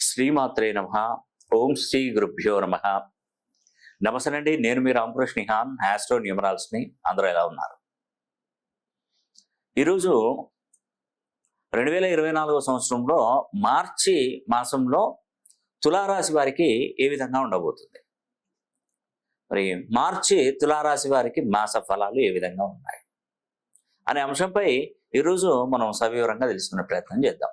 శ్రీమాత్రే నమ. ఓం శ్రీ గురుభ్యో నమ. నమస్తే అండి నేను మీ రామకృష్ణ హాన్ ఆస్ట్రో న్యూమరాల్స్ని. అందరూ ఎలా ఉన్నారు? ఈరోజు రెండు వేల ఇరవై నాలుగో సంవత్సరంలో మార్చి మాసంలో తులారాశి వారికి ఏ విధంగా ఉండబోతుంది? మరి మార్చి తులారాశి వారికి మాస ఫలాలు ఏ విధంగా ఉన్నాయి? అనే అంశంపై ఈరోజు మనం సవివరంగా తెలుసుకునే ప్రయత్నం చేద్దాం.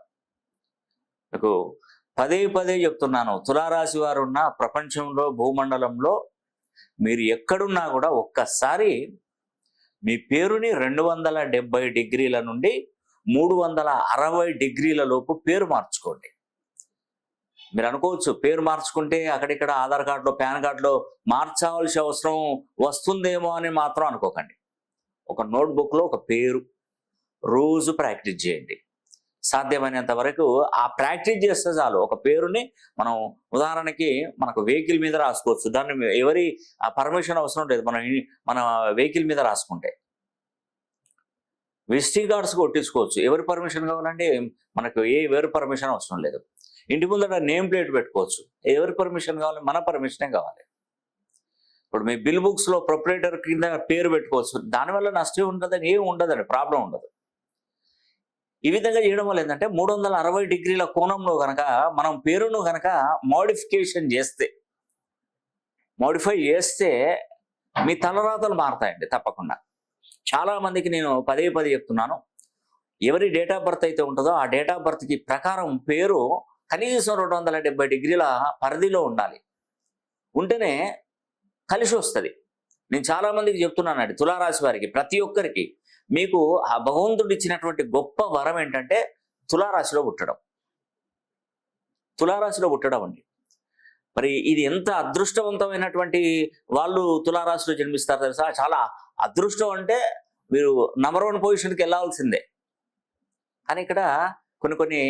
మీకు పదే పదే చెప్తున్నాను. తులారాశి వారు ఉన్న ప్రపంచంలో భూమండలంలో మీరు ఎక్కడున్నా కూడా ఒక్కసారి మీ పేరుని రెండు వందల డెబ్బై డిగ్రీల నుండి మూడు వందల అరవై డిగ్రీల లోపు పేరు మార్చుకోండి. మీరు అనుకోవచ్చు పేరు మార్చుకుంటే అక్కడిక్కడ ఆధార్ కార్డులో పాన్ కార్డులో మార్చాల్సిన అవసరం వస్తుందేమో అని మాత్రం అనుకోకండి. ఒక నోట్బుక్లో ఒక పేరు రోజు ప్రాక్టీస్ చేయండి. సాధ్యమైనంత వరకు ఆ ప్రాక్టీస్ చేస్తే చాలు. ఒక పేరుని మనం ఉదాహరణకి మనకు వెహికల్ మీద రాసుకోవచ్చు. దాన్ని ఎవరి పర్మిషన్ అవసరం లేదు. మనం మన వెహికల్ మీద రాసుకుంటే. విజిటింగ్ కార్డ్స్ కొట్టించుకోవచ్చు. ఎవరి పర్మిషన్ కావాలంటే మనకు ఏ ఎవరి పర్మిషన్ అవసరం లేదు. ఇంటి ముందర నేమ్ ప్లేట్ పెట్టుకోవచ్చు. ఎవరి పర్మిషన్ కావాలి? మన పర్మిషనే కావాలి. ఇప్పుడు మీ బిల్ బుక్స్లో ప్రొపరేటర్ కింద పేరు పెట్టుకోవచ్చు. దానివల్ల నష్టం ఉండదని ఏం ఉండదండి ప్రాబ్లం ఉండదు. ఈ విధంగా చేయడం వల్ల ఏంటంటే మూడు వందల అరవై డిగ్రీల కోణంలో కనుక మనం పేరును కనుక మోడిఫికేషన్ చేస్తే మోడిఫై చేస్తే మీ తలరాతలు మారతాయండి తప్పకుండా. చాలా మందికి నేను పదే పదే చెప్తున్నాను ఎవరి డేట్ ఆఫ్ బర్త్ అయితే ఉంటుందో ఆ డేట్ ఆఫ్ బర్త్కి ప్రకారం పేరు కనీసం రెండు వందల డెబ్బై డిగ్రీల పరిధిలో ఉండాలి. ఉంటేనే కలిసి వస్తుంది నేను చాలా మందికి చెప్తున్నానండి తులారాశి వారికి ప్రతి ఒక్కరికి మీకు ఆ భగవంతుడు ఇచ్చినటువంటి గొప్ప వరం ఏంటంటే తులారాశిలో పుట్టడం. తులారాశిలో పుట్టడం అండి. మరి ఇది ఎంత అదృష్టవంతమైనటువంటి వాళ్ళు తులారాశిలో జన్మిస్తారు తెలుసా? చాలా అదృష్టం అంటే మీరు నంబర్ వన్ పొజిషన్కి వెళ్ళాల్సిందే. కానీ ఇక్కడ కొన్ని కొన్ని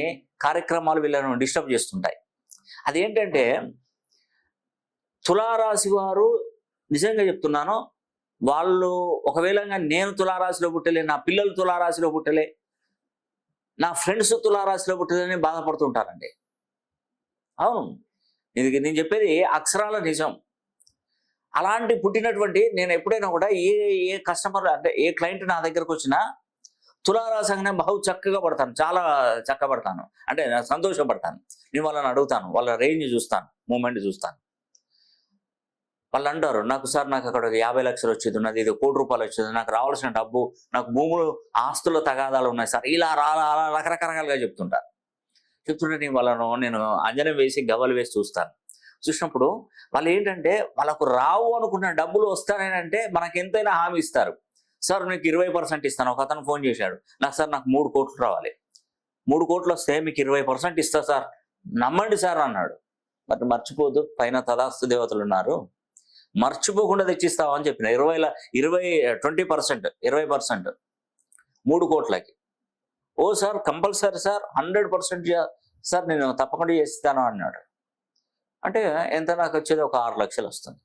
కార్యక్రమాలు వీళ్ళను డిస్టర్బ్ చేస్తుంటాయి. అదేంటంటే తులారాశి వారు నిజంగా చెప్తున్నాను వాళ్ళు ఒకవేళ నేను తులారాశిలో పుట్టలే నా పిల్లలు తులారాశిలో పుట్టలే నా ఫ్రెండ్స్ తులారాశిలో పుట్టలేని బాధపడుతుంటారండి. అవును. ఇది నేను చెప్పేది అక్షరాల నిజం. అలాంటి పుట్టినటువంటి నేను ఎప్పుడైనా కూడా ఏ ఏ కస్టమర్ అంటే ఏ క్లయింట్ నా దగ్గరకు వచ్చినా తులారాశంగానే బహు చక్కగా పడతాను చాలా చక్కబడతాను. అంటే నేను సంతోషపడతాను. నేను వాళ్ళని అడుగుతాను వాళ్ళ రేంజ్ చూస్తాను మూమెంట్ చూస్తాను. వాళ్ళు అంటారు నాకు సార్ నాకు అక్కడ ఒక యాభై లక్షలు వచ్చేది ఉన్నది ఇది కోటి రూపాయలు వచ్చేది నాకు రావాల్సిన డబ్బు నాకు భూములు ఆస్తుల తగాదాలు ఉన్నాయి సార్. ఇలా రా రా- అలా రకరకాలుగా చెప్తుంటారు చెప్తుంటే నేను వాళ్ళను నేను అంజనం వేసి గవ్వలు వేసి చూస్తాను. చూసినప్పుడు వాళ్ళు ఏంటంటే వాళ్ళకు రావు అనుకున్న డబ్బులు వస్తారేనంటే మనకు ఎంతైనా హామీ ఇస్తారు. సార్ నీకు ఇరవై పర్సెంట్ ఇస్తాను. ఒక అతను ఫోన్ చేశాడు నాకు సార్ నాకు మూడు కోట్లు రావాలి. మూడు కోట్లు వస్తే మీకు ఇరవై పర్సెంట్ ఇస్తా సార్. నమ్మండి సార్ అన్నాడు. మరి మర్చిపోదు పైన తదాస్తు దేవతలు ఉన్నారు. మర్చిపోకుండా తెచ్చిస్తావా అని చెప్పిన. ఇరవై ఇరవై ట్వంటీ పర్సెంట్ ఇరవై పర్సెంట్. మూడు కోట్లకి. ఓ sir compulsory sir hundred percent sir నేను తప్పకుండా చేస్తాను అన్నాడు. అంటే ఎంత నాకు వచ్చేది? ఒక ఆరు లక్షలు వస్తుంది.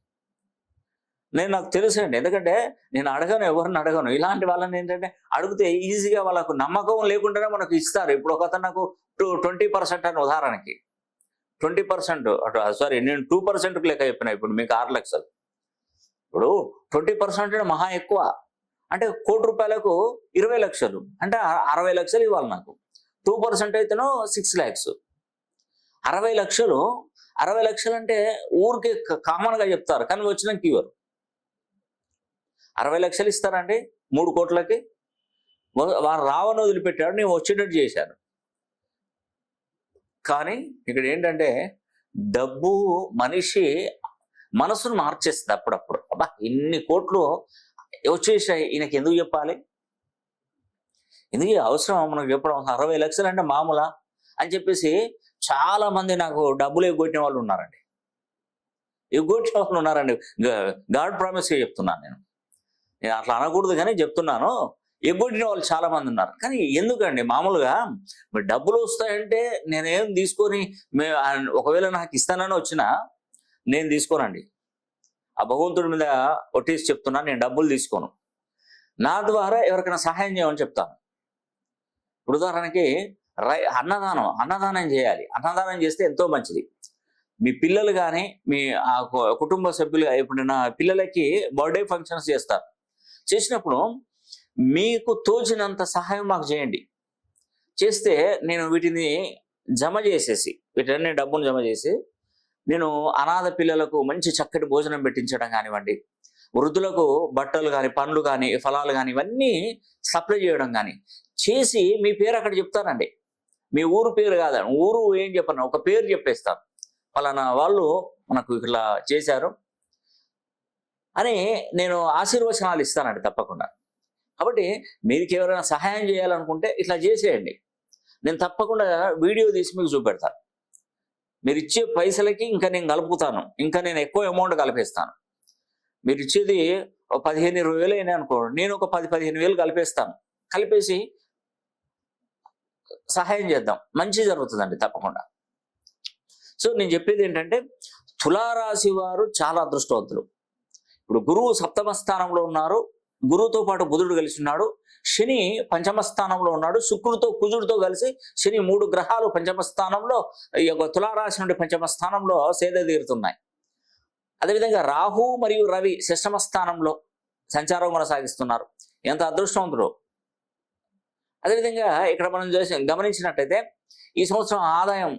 నేను నాకు తెలుసండి. ఎందుకంటే నేను అడగను ఎవరిని అడగను. ఇలాంటి వాళ్ళని ఏంటంటే అడిగితే ఈజీగా వాళ్ళకు నమ్మకం లేకుండానే మనకు ఇస్తారు. ఇప్పుడు ఒక అతను నాకు టూ ట్వంటీ పర్సెంట్ అని ఉదాహరణకి. ట్వంటీ పర్సెంట్ సారీ నేను టూ పర్సెంట్కి లెక్క చెప్పిన. ఇప్పుడు మీకు ఆరు లక్షలు. ఇప్పుడు ట్వంటీ పర్సెంట్ మహా ఎక్కువ. అంటే కోటి రూపాయలకు ఇరవై లక్షలు. అంటే అరవై లక్షలు ఇవ్వాలి నాకు. టూ పర్సెంట్ అయితేనో సిక్స్ ల్యాక్స్. అరవై లక్షలు అరవై లక్షలు అంటే ఊరికే కామన్గా చెప్తారు కానీ వచ్చినాక ఇవ్వరు అరవై లక్షలు ఇస్తారండి మూడు కోట్లకి. వా- వారు రావని వదిలిపెట్టాడు నేను వచ్చేటట్టు చేశాను. కానీ ఇక్కడ ఏంటంటే డబ్బు మనిషి మనసును మార్చేస్తుంది అప్పుడప్పుడు. అబ్బా ఇన్ని కోట్లు వచ్చేసాయి? ఈయనకి ఎందుకు చెప్పాలి? ఎందుకు అవసరం? మనకు చెప్పడం అరవై లక్షలు అంటే మామూలా? అని చెప్పేసి చాలా మంది నాకు డబ్బులు ఎగ్గొట్టిన వాళ్ళు ఉన్నారండి. ఎగ్గొట్టిన వాళ్ళు ఉన్నారండి. గాడ్ ప్రామిస్గా చెప్తున్నాను నేను. నేను అట్లా అనకూడదు కానీ చెప్తున్నాను. ఎగ్గొట్టిన వాళ్ళు చాలా మంది ఉన్నారు. కానీ ఎందుకండి? మామూలుగా డబ్బులు వస్తాయంటే నేనేం తీసుకొని మే ఒకవేళ నాకు ఇస్తానని వచ్చినా నేను తీసుకోనండి. ఆ భగవంతుడి మీద ఒట్టేసి చెప్తున్నా నేను డబ్బులు తీసుకోను. నా ద్వారా ఎవరికైనా సహాయం చేయమని చెప్తాను. ఇప్పుడు ఉదాహరణకి రై అన్నదానం అన్నదానం చేయాలి. అన్నదానం చేస్తే ఎంతో మంచిది. మీ పిల్లలు కానీ మీ ఆ కుటుంబ సభ్యులు ఇప్పుడు నా పిల్లలకి బర్త్డే ఫంక్షన్స్ చేస్తారు. చేసినప్పుడు మీకు తోచినంత సహాయం మాకు చేయండి. చేస్తే నేను వీటిని జమ చేసేసి వీటన్ని డబ్బును జమ చేసి నేను అనాథ పిల్లలకు మంచి చక్కటి భోజనం పెట్టించడం కానివ్వండి వృద్ధులకు బట్టలు కానీ పండ్లు కానీ ఫలాలు కానీ ఇవన్నీ సప్లై చేయడం కానీ చేసి మీ పేరు అక్కడ చెప్తానండి. మీ ఊరు పేరు కాదని ఊరు ఏం చెప్పను ఒక పేరు చెప్పేస్తాను. పలానా వాళ్ళు మనకు ఇట్లా చేశారు. అని నేను ఆశీర్వచనాలు ఇస్తానండి తప్పకుండా. కాబట్టి మీకు ఎవరైనా సహాయం చేయాలనుకుంటే ఇట్లా చేసేయండి. నేను తప్పకుండా వీడియో తీసి మీకు చూపెడతాను. మీరు ఇచ్చే పైసలకి ఇంకా నేను కలుపుతాను ఇంకా నేను ఎక్కువ అమౌంట్ కలిపేస్తాను. మీరు ఇచ్చేది ఒక పదిహేను ఇరవై వేలు అయినా అనుకో నేను ఒక పది పదిహేను వేలు కలిపేస్తాను. కలిపేసి సహాయం చేద్దాం. మంచి జరుగుతుందండి తప్పకుండా. సో నేను చెప్పేది ఏంటంటే తులారాశి వారు చాలా అదృష్టవంతులు. ఇప్పుడు గురువు సప్తమ స్థానంలో ఉన్నారు. గురువుతో పాటు బుధుడు కలిసి ఉన్నాడు. శని పంచమ స్థానంలో ఉన్నాడు. శుక్రుడితో కుజుడితో కలిసి శని మూడు గ్రహాలు పంచమ స్థానంలో ఈ యొక్క తులారాశి నుండి పంచమ స్థానంలో సేద తీరుతున్నాయి. అదేవిధంగా రాహు మరియు రవి షష్టమ స్థానంలో సంచారం కొనసాగిస్తున్నారు. ఎంత అదృష్టవంతుడు. అదేవిధంగా ఇక్కడ మనం చూసి గమనించినట్టయితే ఈ సంవత్సరం ఆదాయం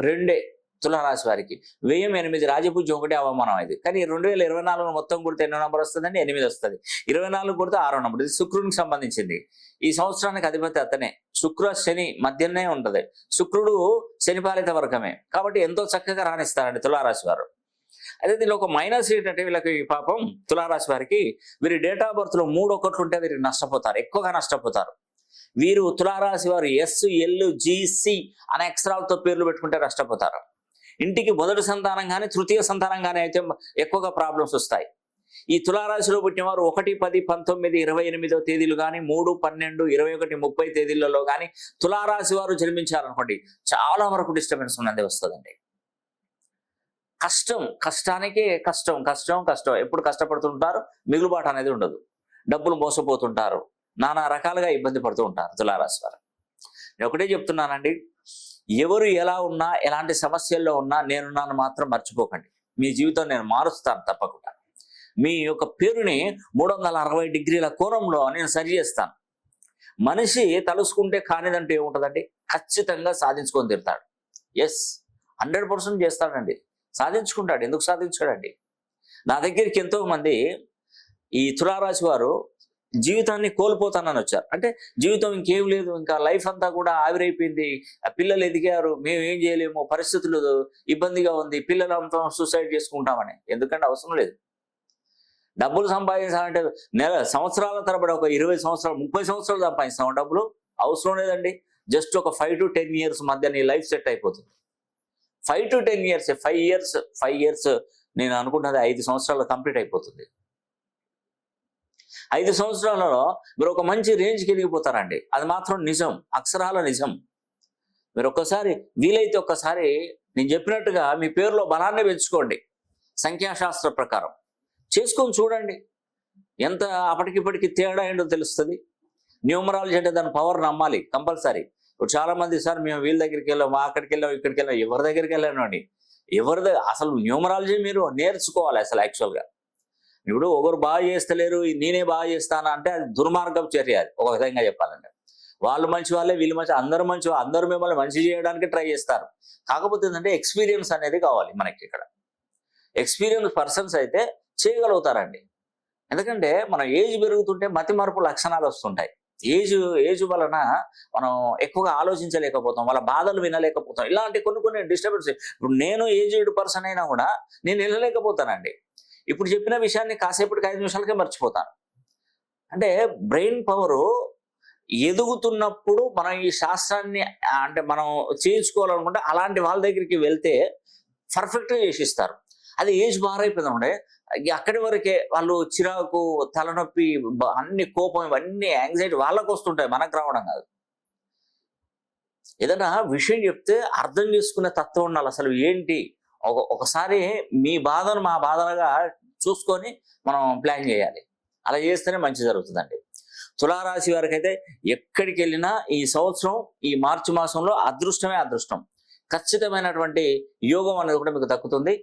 రెండే తులారాశి వారికి. వ్యయం ఎనిమిది రాజపూజ్యం ఒకటి అవమానం ఇది. కానీ రెండు వేల ఇరవై నాలుగు మొత్తం కొడితే ఎన్నో నంబర్ వస్తుందండి? ఎనిమిది వస్తుంది. ఇరవై నాలుగు కొడితే ఆరో నంబర్. ఇది శుక్రునికి సంబంధించింది. ఈ సంవత్సరానికి అధిపతి అతనే. శుక్ర శని మధ్యనే ఉంటది. శుక్రుడు శనిపాలిత వర్గమే. కాబట్టి ఎంతో చక్కగా రాణిస్తారండి తులారాశి వారు. అయితే దీనిలో ఒక మైనస్ ఏంటంటే వీళ్ళకి పాపం తులారాశి వారికి వీరి డేట్ ఆఫ్ బర్త్లో మూడు ఒకట్లు ఉంటే వీరు నష్టపోతారు. ఎక్కువగా నష్టపోతారు. వీరు తులారాశి వారు ఎస్ ఎల్ జిసి అనే అక్షరాలతో పేర్లు పెట్టుకుంటే నష్టపోతారు. ఇంటికి మొదటి సంతానం కానీ తృతీయ సంతానం కానీ అయితే ఎక్కువగా ప్రాబ్లమ్స్ వస్తాయి. ఈ తులారాశిలో పుట్టిన వారు ఒకటి పది పంతొమ్మిది ఇరవై ఎనిమిదో తేదీలు కానీ మూడు పన్నెండు ఇరవై ఒకటి ముప్పై తేదీలలో కానీ తులారాశి వారు జన్మించారనుకోండి చాలా వరకు డిస్టర్బెన్స్ ఉన్నది వస్తుందండి. కష్టం కష్టానికే కష్టం కష్టం కష్టం. ఎప్పుడు కష్టపడుతుంటారు? మిగులుబాటు అనేది ఉండదు. డబ్బులు మోసపోతుంటారు. నానా రకాలుగా ఇబ్బంది పడుతూ ఉంటారు తులారాశి వారు. నేను ఒకటే చెప్తున్నానండి. ఎవరు ఎలా ఉన్నా ఎలాంటి సమస్యల్లో ఉన్నా నేనున్నాను మాత్రం మర్చిపోకండి. మీ జీవితం నేను మారుస్తాను తప్పకుండా. మీ యొక్క పేరుని మూడు వందల అరవై డిగ్రీల కోణంలో నేను సరి చేస్తాను. మనిషి తలుసుకుంటే కానిదంటే ఏముంటుందండి? ఖచ్చితంగా సాధించుకొని తీరుతాడు. ఎస్ హండ్రెడ్ పర్సెంట్ చేస్తాడండి. సాధించుకుంటాడు. ఎందుకు సాధించాడండి? నా దగ్గరికి ఎంతో మంది ఈ తులారాశి వారు జీవితాన్ని కోల్పోతానని వచ్చారు. అంటే జీవితం ఇంకేం లేదు ఇంకా లైఫ్ అంతా కూడా ఆవిరైపోయింది. ఆ పిల్లలు ఎదిగారు మేము ఏం చేయలేము పరిస్థితులు ఇబ్బందిగా ఉంది పిల్లలు అంతా సూసైడ్ చేసుకుంటామని. ఎందుకంటే అవసరం లేదు. డబ్బులు సంపాదించాలంటే నెల సంవత్సరాల తరబడి ఒక ఇరవై సంవత్సరాలు ముప్పై సంవత్సరాలు సంపాదిస్తాం డబ్బులు. అవసరం లేదండి. జస్ట్ ఒక ఫైవ్ టు టెన్ ఇయర్స్ మధ్య నీ లైఫ్ సెట్ అయిపోతుంది. Five to ten years five years five years నేను అనుకుంటున్నది ఐదు సంవత్సరాలు కంప్లీట్ అయిపోతుంది. ఐదు సంవత్సరాలలో మీరు ఒక మంచి రేంజ్కి వెళ్ళిపోతారండి. అది మాత్రం నిజం. అక్షరాల నిజం. మీరు ఒక్కసారి వీలైతే ఒక్కసారి నేను చెప్పినట్టుగా మీ పేరులో బలాన్ని పెంచుకోండి. సంఖ్యాశాస్త్ర ప్రకారం. చేసుకొని చూడండి. ఎంత అప్పటికిప్పటికి తేడా ఏంటో తెలుస్తుంది. న్యూమరాలజీ అంటే దాని పవర్ నమ్మాలి కంపల్సరీ. ఇప్పుడు చాలా మంది సార్ మేము వీళ్ళ దగ్గరికి వెళ్ళాం అక్కడికి వెళ్ళాం ఇక్కడికి వెళ్ళాం ఎవరి దగ్గరికి వెళ్ళాను అండి. ఎవరి దగ్గర అసలు న్యూమరాలజీ మీరు నేర్చుకోవాలి అసలు యాక్చువల్గా. ఇప్పుడు ఒకరు బాగా చేస్తలేరు నేనే బాగా చేస్తాను అంటే అది దుర్మార్గం చర్య అది. ఒక విధంగా చెప్పాలంటే. వాళ్ళు మంచి వాళ్ళే వీళ్ళు మంచి అందరూ మంచి అందరూ మిమ్మల్ని మంచి చేయడానికి ట్రై చేస్తారు. కాకపోతే ఏంటంటే ఎక్స్పీరియన్స్ అనేది కావాలి మనకి ఇక్కడ. ఎక్స్పీరియన్స్ పర్సన్స్ అయితే చేయగలుగుతారండి. ఎందుకంటే మనం ఏజ్ పెరుగుతుంటే మతి మార్పు లక్షణాలు వస్తుంటాయి. ఏజ్ ఏజ్ వలన మనం ఎక్కువగా ఆలోచించలేకపోతాం వాళ్ళ బాధలు వినలేకపోతాం. ఇలాంటి కొన్ని కొన్ని డిస్టర్బెన్స్ ఇప్పుడు నేను ఏజ్డ్ పర్సన్ అయినా కూడా నేను వినలేకపోతానండి. ఇప్పుడు చెప్పిన విషయాన్ని కాసేపటికి ఐదు నిమిషాలకే మర్చిపోతాను. అంటే బ్రెయిన్ పవరు ఎదుగుతున్నప్పుడు మనం ఈ శాస్త్రాన్ని అంటే మనం చేయించుకోవాలనుకుంటే అలాంటి వాళ్ళ దగ్గరికి వెళ్తే పర్ఫెక్ట్గా చేసిస్తారు. అది ఏజ్ బారైపోయిందంటే అక్కడి వరకే వాళ్ళు చిరాకు తలనొప్పి అన్ని కోపం ఇవన్నీ యాంగ్జైటీ వాళ్ళకు వస్తుంటాయి మనకు రావడం కాదు. ఏదైనా విషయం చెప్తే అర్థం చేసుకునే తత్వం ఉండాలి. అసలు ఏంటి? ఒకసారి మీ బాధను మా బాధలుగా చూసుకొని మనం ప్లాన్ చేయాలి. అలా చేస్తేనే మంచి జరుగుతుందండి. తులారాశి వారికి అయితే ఎక్కడికి వెళ్ళినా ఈ సంవత్సరం ఈ మార్చి మాసంలో అదృష్టమే అదృష్టం. ఖచ్చితమైనటువంటి యోగం అనేది కూడా మీకు దక్కుతుంది.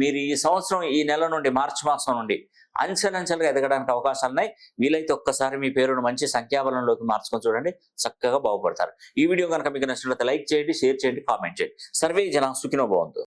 మీరు ఈ సంవత్సరం ఈ నెల నుండి మార్చి మాసం నుండి అంచెలంచెలుగా ఎదగడానికి అవకాశాలు ఉన్నాయి. వీలైతే ఒక్కసారి మీ పేరును మంచి సంఖ్యాబలంలోకి మార్చుకొని చూడండి. చక్కగా బాగుపడతారు. ఈ వీడియో కనుక మీకు నచ్చినట్లయితే లైక్ చేయండి షేర్ చేయండి కామెంట్ చేయండి. సర్వే జన సుఖినో బాగుంది